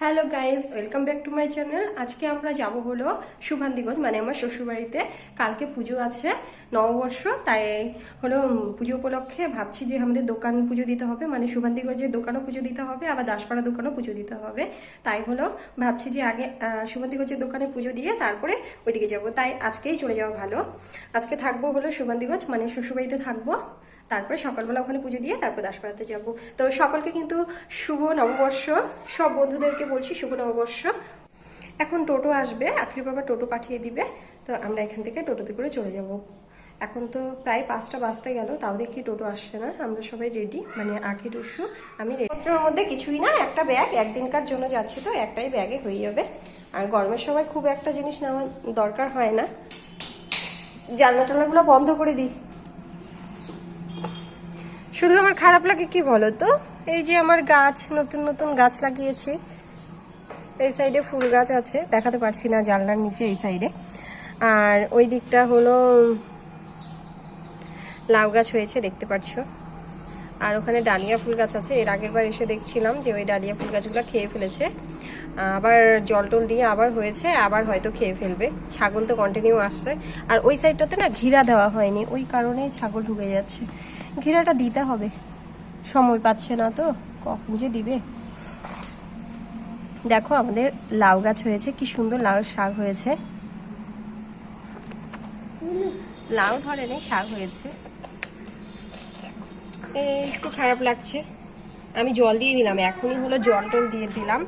Hello guys welcome back to my channel আজকে আমরা যাব হলো শুভান্তিগঞ্জ মানে আমার শ্বশুরবাড়িতে। কালকে পুজো আছে। নববর্ষ তাই হলো পুজো উপলক্ষে ভাবছি যে আমাদের দোকান পুজো দিতে হবে। মানে শুভান্তিগঞ্জের দোকানও পুজো দিতে হবে আবার দাসপাড়া দোকানও পুজো দিতে হবে। তাই হলো ভাবছি যে আগে আহ, শুভান্তিগঞ্জের দোকানে পুজো দিয়ে তারপরে ওইদিকে যাব। তাই আজকেই চলে যাওয়া ভালো। আজকে থাকব হলো শুভান্তিগঞ্জ মানে শ্বশুরবাড়িতে থাকব। তারপরে সকালবেলা ওখানে পুজো দিয়ে তারপর দাসপাড়াতে যাব। তো সকলকে কিন্তু শুভ নববর্ষ। সব বন্ধুদেরকে বলছি শুভ নববর্ষ। এখন টোটো আসবে আখরি বাবা টোটো পাঠিয়ে দিবে। তো আমরা এখান থেকে টোটোতে করে চলে যাব। এখন তো প্রায় পাঁচটা বাজতে গেল, তাও দেখি টোটো আসছে না। আমরা সবাই রেডি মানে আখি, টুসু, আমি রেডির মধ্যে কিছুই না, একটা ব্যাগ একদিনকার জন্য যাচ্ছি তো, একটাই ব্যাগে হয়ে যাবে। আর গরমের সময় খুব একটা জিনিস নেওয়া দরকার হয় না। জানলা টালনাগুলো বন্ধ করে দিই। শুধু আমার খারাপ লাগে কি বলো তো? এই যে আমার গাছ, নতুন নতুন গাছ লাগিয়েছি। এই সাইডে ফুল গাছ আছে, দেখাতে পারছি না জানলার নিচে, এই সাইডে আর ওই দিকটা হলো লাউ গাছ হয়েছে, দেখতে পাচ্ছ। আর ওখানে ডালিয়া ফুল গাছ আছে। এর আগের বার এসে দেখছিলাম যে ওই ডালিয়া ফুল গাছগুলো খেয়ে ফেলেছে। আবার জল টল দিয়ে আবার হয়েছে, আবার হয়তো খেয়ে ফেলবে। ছাগল তো কন্টিনিউ আসছে। আর ওই সাইডটাতে না ঘিরা দেওয়া হয়নি। ওই কারণেই ছাগল ঢুকে যাচ্ছে। ঘিরাটা দিতে হবে। সময় পাচ্ছে না তো। কখন যে দিবে? দেখো আমাদের লাউ গাছ হয়েছে। কি সুন্দর লাউ শাক হয়েছে। লাউ ধরেনি শাক হয়েছে। এই একটু খারাপ লাগছে। আমি জল দিয়ে দিলাম এখনই হলো জল টল দিয়ে দিলাম।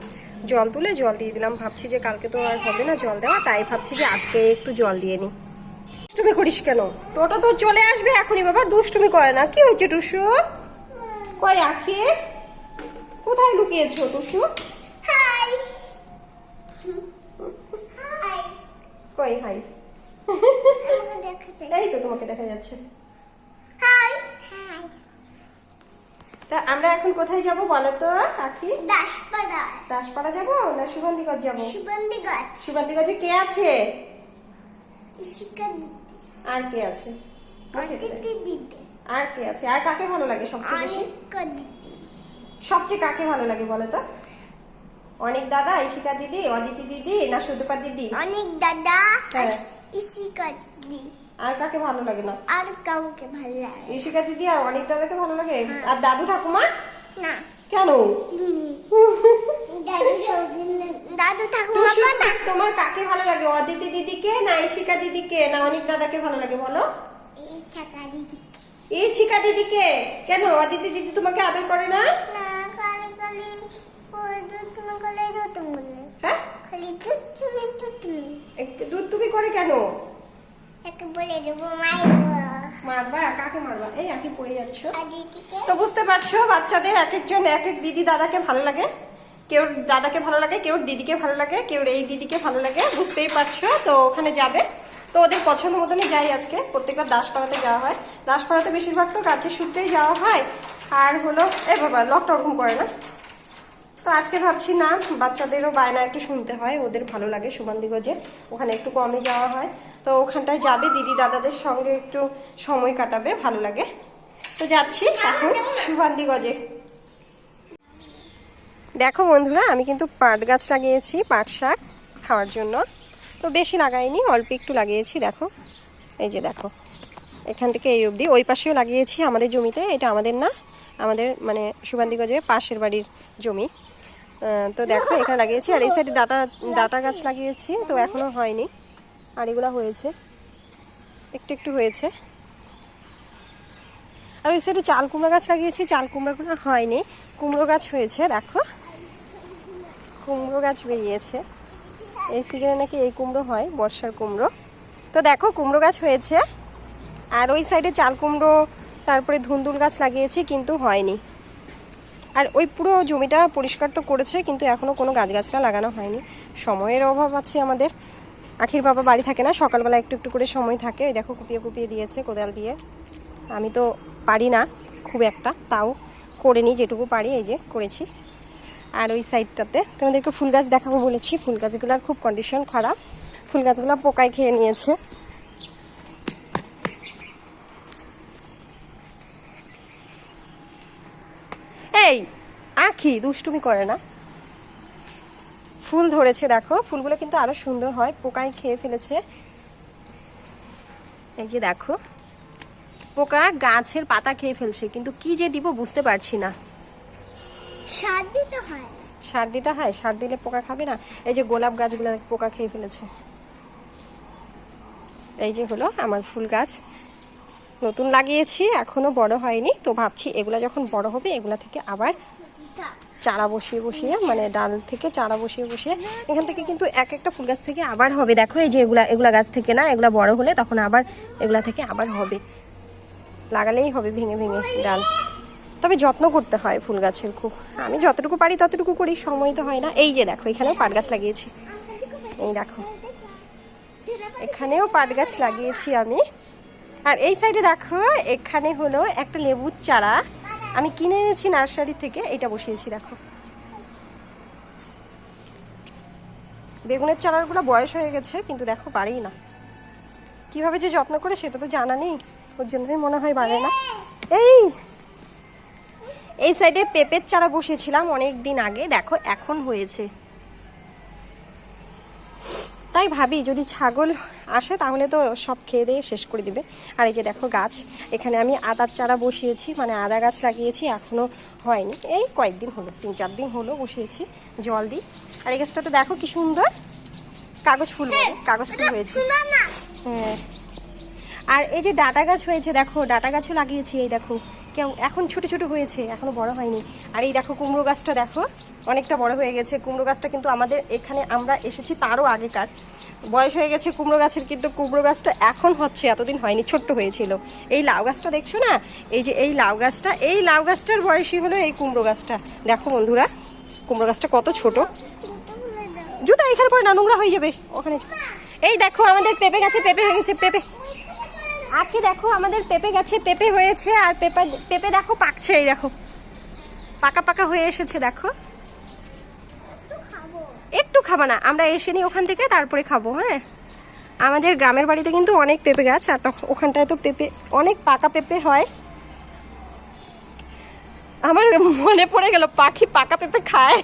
জল তুলে জল দিয়ে দিলাম ভাবছি যে কালকে তো আর হবে না জল দেওয়া তাই ভাবছি যে আজকে একটু জল দিয়ে নিই। দুষ্টুমি করিস কেন? টোটো তো চলে আসবে এখনই বাবা দুষ্টুমি করে না। কি হয়েছে টুসু? কই আখি কোথায় লুকিয়েছো টুসু? হাই। হাই? কই হাই এই তো তোমাকে দেখা যাচ্ছে হাই হাই তা আমরা এখন কোথায় যাব বলো তো আখি দাসপাড়া দাসপাড়া যাব না সুগন্ধিগঞ্জ যাব? সুগন্ধি গাছ সুগন্ধিগঞ্জে কে আছে? আর কে আছে? আর কে আছে? আর কাকে ভালো লাগে সবচেয়ে বেশি? অনেক সবচেয়ে কাকে ভালো লাগে বলো তো? অনেক দাদা ইশিকা দিদি অদিতি দিদি না সুদপা দিদি? অনেক দাদা হ্যাঁ। ইসিকা দি আর কাকে ভালো লাগে না? আর কাউকে ভালো লাগে ইশিকা দিদি আর অনেক দাদাকে ভালো লাগে? আর দাদু ঠাকুমা? না। কেন? দাদু দাদু ঠাকুমা কথা। তোমার কাকে ভালো লাগে? অদিতি দিদিকে না ইশিকা দিদিকে না অনেক দাদাকে ভালো লাগে বলো? এই টাকা দিদি ছিকা দিদিকে? কেন? অদিতি দিদি তোমাকে আদর করে না? না খালি খালি তুমি খালি দুধ হ্যাঁ? খালি দুধ তুমি তুমি। একটু দুধ তুমি করে কেন? একে বলে দেবো মায়ের মারবা কাকে মারবা। এই একই পড়ে যাচ্ছ। তো বুঝতে পারছ বাচ্চাদের এক একজন এক এক দিদি দাদাকে ভালো লাগে। কেউ দাদাকে ভালো লাগে কেউ দিদিকে ভালো লাগে কেউ এই দিদিকে ভালো লাগে বুঝতেই পারছ? তো ওখানে যাবে। তো ওদের পছন্দ মতনই যাই আজকে। প্রত্যেকবার দাসপাড়াতে যাওয়া হয়। দাসপাড়াতে বেশিরভাগ তো কাজের সূত্রেই যাওয়া হয়। আর হলো এ বাবা লকটা ওরকম করে না? তো আজকে ভাবছি না বাচ্চাদেরও বায়না একটু শুনতে হয়। ওদের ভালো লাগে সুগন্ধিগঞ্জে ওখানে একটু কমে যাওয়া হয়। তো ওখানটায় যাবে, দিদি দাদাদের সঙ্গে একটু সময় কাটাবে, ভালো লাগে। তো যাচ্ছি এখন সুগন্ধিগঞ্জে দেখো বন্ধুরা, আমি কিন্তু পাট গাছ লাগিয়েছি, পাট শাক খাওয়ার জন্য। তো বেশি লাগাইনি, অল্প একটু লাগিয়েছি, দেখো। এই যে দেখো, এখান থেকে এই অবধি। ওই পাশেও লাগিয়েছি আমাদের জমিতে, এটা আমাদের না, আমাদের মানে সুগন্ধিগঞ্জে পাশের বাড়ির জমি। তো দেখো, এখানে লাগিয়েছি, আর এই সাইডে ডাটা ডাটা গাছ লাগিয়েছি, তো এখনও হয়নি। আর এগুলো হয়েছে। একটু একটু হয়েছে। আর ওই সাইডে চাল কুমড়ো গাছ লাগিয়েছি, চাল কুমড়োগুলো হয়নি। কুমড়ো গাছ হয়েছে, দেখো। কুমড়ো গাছ বেরিয়েছে। এই সিজনে নাকি এই কুমড়ো হয়, বর্ষার কুমড়ো। তো দেখো, কুমড়ো গাছ হয়েছে। আর ওই সাইডে চাল কুমড়ো, তারপরে ধুন্দুল গাছ লাগিয়েছি, কিন্তু হয়নি। আর ওই পুরো জমিটা পরিষ্কার তো করেছে, কিন্তু এখনও কোনো গাছগাছরা লাগানো হয়নি। সময়ের অভাব আছে আমাদের। আখির বাবা বাড়ি থাকে না, সকালবেলা একটু একটু করে সময় থাকে। দেখো কুপিয়ে কুপিয়ে দিয়েছে কোদাল দিয়ে। আমি তো পারি না খুব একটা, তাও করে নিই যেটুকু পারি, এই যে করেছি। আর ওই সাইডটাতে তোমাদেরকে ফুল গাছ দেখাবো বলেছি। ফুল গাছগুলোর খুব কন্ডিশন খারাপ। ফুল গাছগুলো পোকায় খেয়ে নিয়েছে। এই, আখি দুষ্টুমি করে না। ফুল ধরেছে দেখো। ফুলগুলো কিন্তু আরও সুন্দর হয় পোকায় খেয়ে ফেলেছে। এই যে দেখো পোকা গাছের পাতা খেয়ে ফেলছে কিন্তু কি যে দিব বুঝতে পারছি না। সার দিতে হয়। সার দিতে হয়? সার দিলে পোকা খাবে না? এই যে গোলাপ গাছগুলো পোকা খেয়ে ফেলেছে। এই যে হলো আমার ফুল গাছ। নতুন লাগিয়েছি এখনও বড় হয়নি তো ভাবছি এগুলা যখন বড় হবে এগুলা থেকে আবার চারা বসিয়ে বসিয়ে মানে ডাল থেকে চারা বসিয়ে বসিয়ে, এখান থেকে কিন্তু এক একটা ফুল গাছ থেকে আবার হবে। দেখো, এই যে এগুলা এগুলা গাছ থেকে না, এগুলা বড় হলে তখন আবার এগুলা থেকে আবার হবে। লাগালেই হবে ভেঙে ভেঙে ডাল। তবে যত্ন করতে হয় ফুল গাছের খুব। আমি যতটুকু পারি ততটুকু করি, সময় তো হয় না। এই যে দেখো, এখানেও পাট গাছ লাগিয়েছি। এই দেখো, এখানেও পাট গাছ লাগিয়েছি আমি। আর এই সাইডে দেখো, এখানে হলো একটা লেবুর চারা। আমি কিনে এনেছি নার্সারি থেকে, এটা বসিয়েছি, দেখো। বেগুনের চারাগুলো বয়স হয়ে গেছে, কিন্তু দেখো পারেই না। কীভাবে যে যত্ন করে সেটা তো জানা নেই, ওর জন্যই মনে হয় বাড়ে না। এই! এই সাইডে পেঁপের চারা বসিয়েছিলাম অনেক দিন আগে, দেখো, এখন হয়েছে। তাই ভাবি যদি ছাগল আসে তাহলে তো সব খেয়ে দিয়ে শেষ করে দিবে। আর এই যে দেখো গাছ, এখানে আমি আদার চারা বসিয়েছি মানে আদা গাছ লাগিয়েছি এখনও হয়নি। এই কয়েকদিন হলো, তিন চার দিন হলো বসিয়েছি জল দিই আর এই গাছটা তো দেখো কি সুন্দর কাগজ ফুল কাগজ ফুল হয়েছে। হ্যাঁ। আর এই যে ডাটা গাছ হয়েছে, দেখো, ডাটা গাছও লাগিয়েছি, এই দেখো। এখন ছোট ছোট হয়েছে, এখনও বড় হয়নি। আর এই দেখো কুমড়ো গাছটা দেখো, অনেকটা বড় হয়ে গেছে। কুমড়ো গাছটা কিন্তু আমাদের এখানে আমরা এসেছি তারও আগেকার। বয়স হয়ে গেছে কুমড়ো গাছের, কিন্তু কুমড়ো গাছটা এখন হচ্ছে, এতদিন হয়নি, ছোট্ট হয়েছিল। এই লাউ গাছটা দেখছ না? এই যে এই লাউ গাছটা, এই লাউ গাছটার বয়সই হলো এই কুমড়ো গাছটা। দেখো বন্ধুরা, কুমড়ো গাছটা কত ছোট। জুতা এখানে পরে না, নোংরা হয়ে যাবে ওখানে। এই দেখো আমাদের পেঁপে গাছে, পেঁপে হয়ে গেছে, পেঁপে। আখি দেখো আমাদের পেঁপে গাছে পেঁপে হয়েছে আর পেঁপে পেঁপে দেখো পাকছে, এই দেখো। পাকা পাকা হয়ে এসেছে, দেখো। একটু খাব না, আমরা এসে নিই ওখান থেকে, তারপরে খাব হ্যাঁ? আমাদের গ্রামের বাড়িতে কিন্তু অনেক পেঁপে গাছ, আর তখন ওখানটায় তো পেঁপে, অনেক পাকা পেঁপে হয়। আমার মনে পড়ে গেল, পাখি পাকা পেঁপে খায়।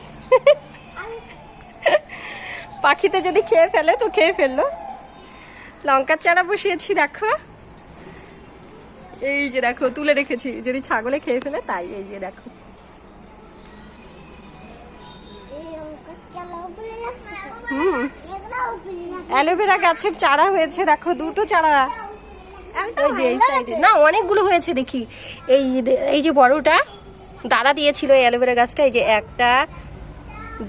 পাখিতে যদি খেয়ে ফেলে, তো খেয়ে ফেলল। লঙ্কার চারা বসিয়েছি, দেখো। এই যে দেখো, তুলে রেখেছি। যদি ছাগলে খেয়ে ফেলে, তাই এই যে দেখো। হুম। অ্যালোভেরা গাছের চারা হয়েছে, দেখো, দুটো চারা। না, অনেকগুলো হয়েছে, দেখি। এই এই যে বড়টা, দাদা দিয়েছিল এই অ্যালোভেরা গাছটা, এই যে একটা,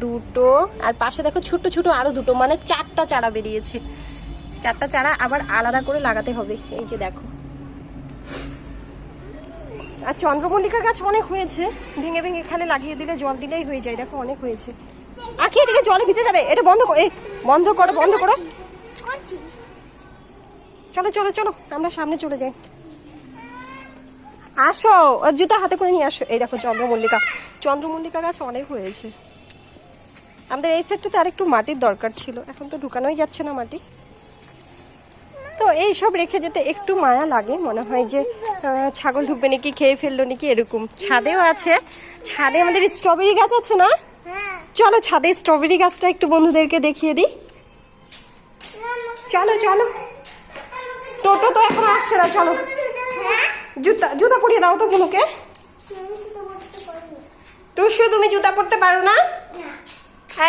দুটো, আর পাশে দেখো ছোট ছোট আরও দুটো মানে চারটা চারা বেরিয়েছে। চারটা চারা আবার আলাদা করে লাগাতে হবে। এই যে দেখো। আর চন্দ্রমল্লিকা গাছ অনেক হয়েছে। ভেঙে ভেঙে এখানে লাগিয়ে দিলে জল দিলেই হয়ে যায়। দেখো, অনেক হয়েছে। আখি এদিকে জলে ভিজে যাবে? এটা বন্ধ করো এই বন্ধ করো বন্ধ করো। চলো চলো চলো, আমরা সামনে চলে যাই। আসো ওর জুতা হাতে করে নিয়ে আসো। এই দেখো, চন্দ্রমল্লিকা। চন্দ্রমল্লিকা গাছ অনেক হয়েছে। আমাদের এই সেটটাতে আর একটু মাটির দরকার ছিল। এখন তো ঢুকানোই যাচ্ছে না মাটি। তো এই সব রেখে যেতে একটু মায়া লাগে মনে হয় যে ছাগল ঢুকবে নাকি খেয়ে ফেলল নাকি এরকম। ছাদেও আছে। ছাদে আমাদের স্ট্রবেরি গাছ আছে না? চলো ছাদে স্ট্রবেরি গাছটা একটু বন্ধুদেরকে দেখিয়ে দিই। চলো চলো। টোটো তো এখন আসছে না চলো। জুতা জুতা পরিয়ে দাও তো বুনুকে টুসু তুমি জুতা পরতে পারো না।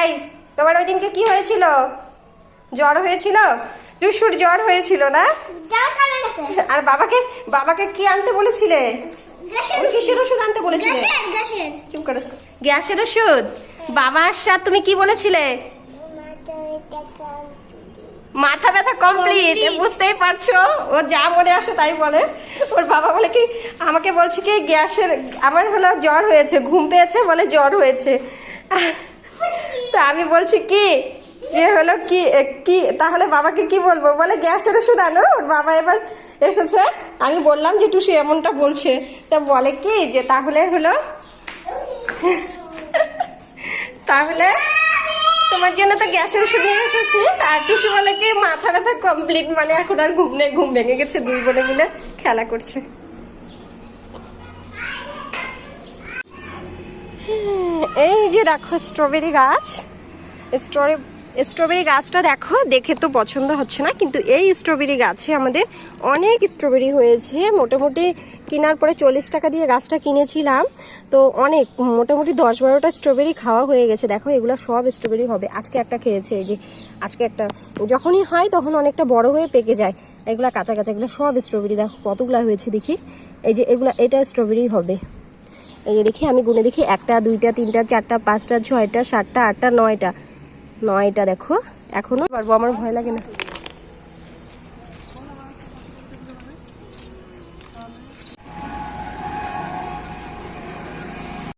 এই তোমার ওই দিনকে কি হয়েছিল? জ্বর হয়েছিল? টুসুর জ্বর হয়েছিল না? আর বাবাকে বাবাকে কি আনতে বলেছিলে? কিসের ওষুধ আনতে বলেছিলে? চুপ করো। গ্যাসের ওষুধ? বাবার সাথে তুমি কি বলেছিলে? মাথা ব্যথা কমপ্লিট বুঝতেই পারছ? ও যা মনে আসে তাই বলে। ওর বাবা বলে কি আমাকে বলছে কি গ্যাসের আমার হলো জ্বর হয়েছে ঘুম পেয়েছে বলে জ্বর হয়েছে। তো আমি বলছি কি যে হলো কি কি, তাহলে বাবাকে কি বলব? বলে গ্যাসের ওষুধ আনো ওর বাবা এবার এসেছে। আমি বললাম যে, টুসি এমনটা বলছে। তা বলে কি যে, তাহলে হলো তাহলে তোমার জন্য তো গ্যাসের ওষুধ নিয়ে এসেছি। আর টুসি বলে কি, মাথা ব্যথা কমপ্লিট মানে এখন আর ঘুম নেই। ঘুম ভেঙে গেছে দুই বোনে মিলে খেলা করছে। এই যে দেখো স্ট্রবেরি গাছ। স্ট্রবেরি স্ট্রবেরি গাছটা দেখো, দেখে তো পছন্দ হচ্ছে না, কিন্তু এই স্ট্রবেরি গাছে আমাদের অনেক স্ট্রবেরি হয়েছে। মোটামুটি কেনার পরে চল্লিশ টাকা দিয়ে গাছটা কিনেছিলাম। তো অনেক, মোটামুটি দশ বারোটা স্ট্রবেরি খাওয়া হয়ে গেছে। দেখো, এগুলো সব স্ট্রবেরি হবে। আজকে একটা খেয়েছে এই যে, আজকে একটা, যখনই হয় তখন অনেকটা বড় হয়ে পেকে যায়। এগুলা কাঁচা কাঁচা, এগুলো সব স্ট্রবেরি। দেখো, কতগুলা হয়েছে দেখি। এই যে, এগুলা, এটা স্ট্রবেরি হবে। এই দেখি, আমি গুনে দেখি, একটা, দুইটা, তিনটা, চারটা, পাঁচটা, ছয়টা, সাতটা, আটটা, নয়টা। নয়টা দেখো। এখনও পারব আমার ভয় লাগে না।